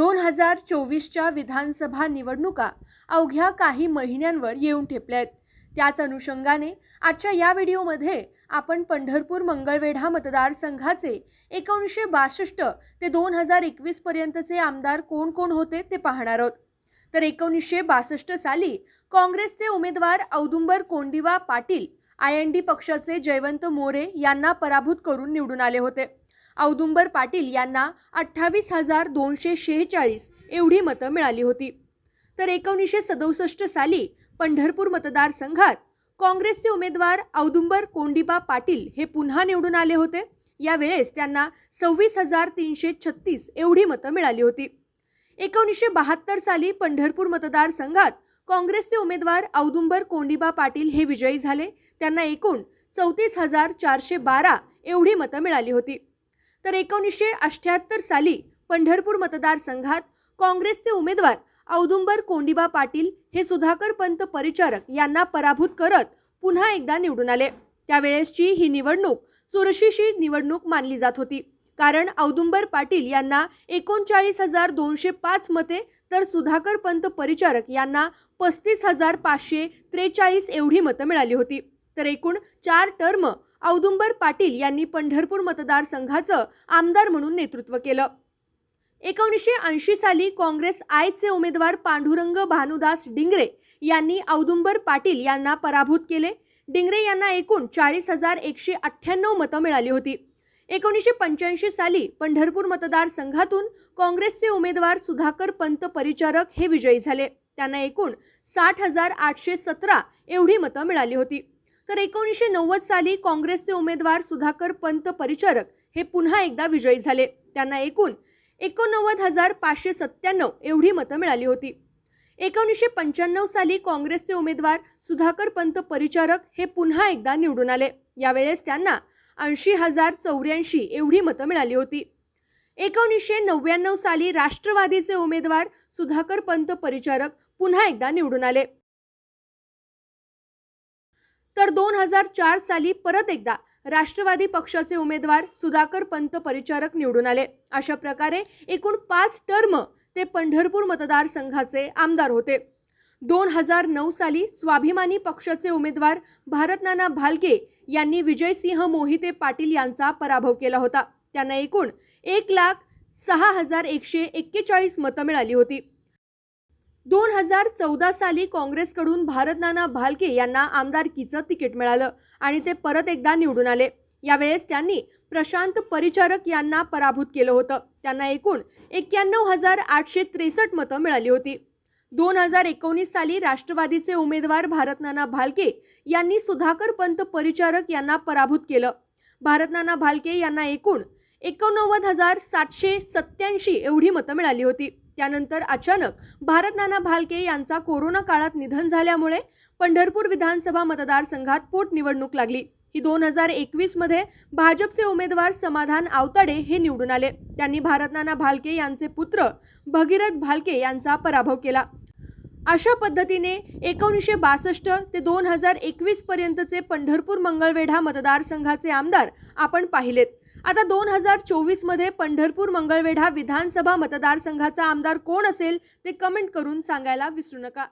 दोन हजार चोवीसच्या विधानसभा निवडणुका अवघ्या काही महिन्यांवर येऊन ठेपल्या आहेत त्याच अनुषंगाने आजच्या या व्हिडिओमध्ये आपण पंढरपूर मंगळवेढा मतदारसंघाचे एकोणीसशे बासष्ट ते दोन हजार एकवीस पर्यंतचे आमदार कोण कोण होते ते पाहणार आहोत. तर एकोणीसशे बासष्ट साली काँग्रेसचे उमेदवार Audumbar Kondiva Patil I N D पक्षाचे जयवंत मोरे यांना पराभूत करून निवडून आले होते. औदुंबर पाटील यांना अठ्ठावीस हजार दोनशे शेहेचाळीस एवढी मतं मिळाली होती. तर एकोणीसशे सदुसष्ट साली पंढरपूर मतदारसंघात काँग्रेसचे उमेदवार औदुंबर कोंडिबा पाटील हे पुन्हा निवडून आले होते. यावेळेस त्यांना सव्वीस हजार तीनशे छत्तीस एवढी मतं मिळाली होती. एकोणीसशे बहात्तर साली पंढरपूर मतदारसंघात काँग्रेसचे उमेदवार औदुंबर कोंडिबा पाटील हे विजयी झाले. त्यांना एकूण चौतीस हजार चारशे बारा एवढी मतं मिळाली होती. तर एकोणीसशे अठ्ठ्याहत्तर साली पंढरपूर मतदारसंघात काँग्रेसचे उमेदवार औदुंबर कोंडिबा पाटील हे सुधाकर पंत परिचारक यांना पराभूत करत पुन्हा एकदा निवडून आले. त्यावेळेसची ही निवडणूक चुरशीशी निवडणूक मानली जात होती. कारण औदुंबर पाटील यांना एकोणचाळीस हजार दोनशे पाच मते तर सुधाकर पंत परिचारक यांना पस्तीस हजार पाचशे त्रेचाळीस एवढी मतं मिळाली होती. तर एकूण चार टर्म औदुंबर पाटील यांनी पंढरपूर मतदारसंघाचं आमदार म्हणून नेतृत्व केलं. एकोणीसशे ऐंशी साली काँग्रेस आयचे उमेदवार पांडुरंग भानुदास डिंगरे यांनी औदुंबर पाटील यांना पराभूत केले. डिंगरे यांना एकूण चाळीस हजार एकशे अठ्ठ्याण्णव मतं मिळाली होती. एकोणीसशे पंच्याऐंशी साली पंढरपूर मतदारसंघातून काँग्रेसचे उमेदवार सुधाकर पंत परिचारक हे विजयी झाले. त्यांना एकूण साठ हजार आठशे सतरा एवढी मतं मिळाली होती. तर एकोणीसशे नव्वद साली काँग्रेसचे उमेदवार सुधाकर पंत परिचारक हे पुन्हा एकदा विजयी झाले. त्यांना एकूण एकोणनव्वद हजार पाचशे सत्त्याण्णव एवढी मतं मिळाली होती. एकोणीसशे पंच्याण्णव साली काँग्रेसचे उमेदवार सुधाकर पंत परिचारक हे पुन्हा एकदा निवडून आले. यावेळेस त्यांना ऐंशी हजार चौऱ्याऐंशी एवढी मतं मिळाली होती. एकोणीसशे नव्याण्णव साली राष्ट्रवादीचे उमेदवार सुधाकर पंत परिचारक पुन्हा एकदा निवडून आले. तर दोन हजार चार साली परत एकदा राष्ट्रवादी पक्षाचे उमेदवार सुधाकर पंत परिचारक निवडून आले. अशा प्रकारे एकूण पाच टर्म ते पंढरपूर मतदारसंघाचे आमदार होते. दोन हजार नऊ साली स्वाभिमानी पक्षाचे उमेदवार भारतनाना भालके यांनी विजयसिंह मोहिते पाटील यांचा पराभव केला होता. त्यांना एकूण एक लाख सहा हजार एकशे एक्केचाळीस मतं मिळाली होती. दोन हजार चौदा साली काँग्रेसकडून भारतनाना भालके यांना आमदारकीचं तिकीट मिळालं आणि ते परत एकदा निवडून आले. यावेळेस त्यांनी प्रशांत परिचारक यांना पराभूत केलं होतं. त्यांना एकूण एक्क्याण्णव हजार आठशे त्रेसष्ट मतं मिळाली होती. दोन हजार एकोणीस साली राष्ट्रवादीचे उमेदवार भारतनाना भालके यांनी सुधाकर पंत परिचारक यांना पराभूत केलं. भारतनाना भालके यांना एकूण एकोणनव्वद हजार सातशे सत्याऐंशी एवढी मतं मिळाली होती. त्यानंतर अचानक भारत नाना भालके यांचा कोरोना काळात निधन झाल्यामुळे पंढरपूर विधानसभा मतदारसंघात पोटनिवडणूक लागली. ही दोन हजार एकवीसमध्ये भाजपचे उमेदवार समाधान आवताडे हे निवडून आले. त्यांनी भारतनाना भालके यांचे पुत्र भगीरथ भालके यांचा पराभव केला. अशा पद्धतीने एकोणीसशे बासष्ट ते दोन हजार एकवीस पर्यंतचे पंढरपूर मंगळवेढा मतदारसंघाचे आमदार आपण पाहिलेत. आता दोन हजार चोवीसमध्ये पंढरपूर मंगळवेढा विधानसभा मतदारसंघाचा आमदार कोण असेल ते कमेंट करून सांगायला विसरू नका.